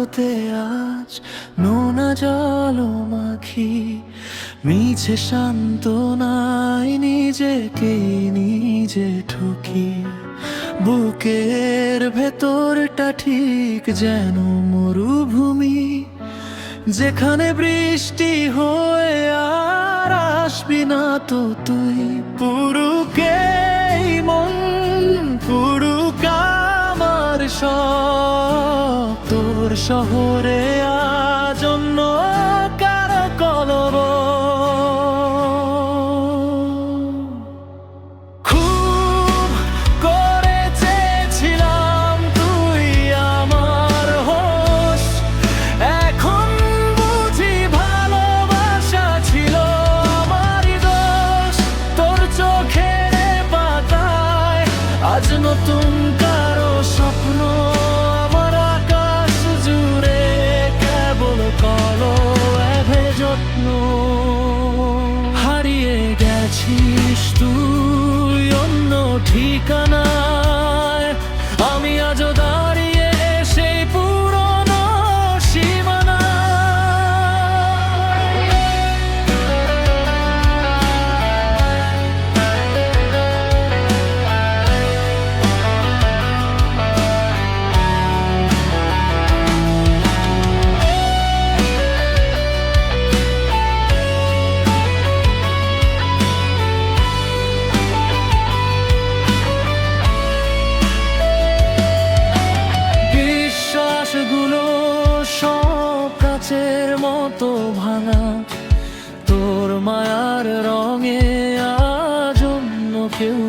আলোতে আজ নোনা জল মাখি। মিছে শান্ত নাই নিজেকে নিজে ঠকি। বুকের ভেতরটা ঠিক যেন মরুভূমি। যেখানে বৃষ্টি হয়ে আর আসবি না তো তুই পুরুকে দোষ। তোর চোখের পাতায় আজ নতুন কেউ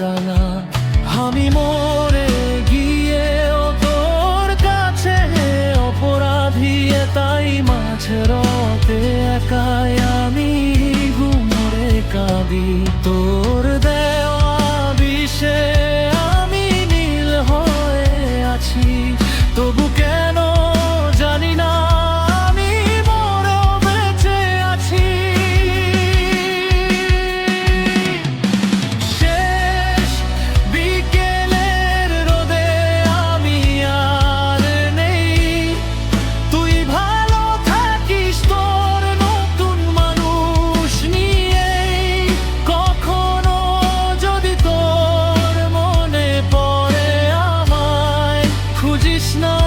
রাঙা আমি মরে গিয়ে তোর কাছে, অপরাধী তাই মাঝে রতে একাই আমি ঘুমরে কাঁদি তোর তোর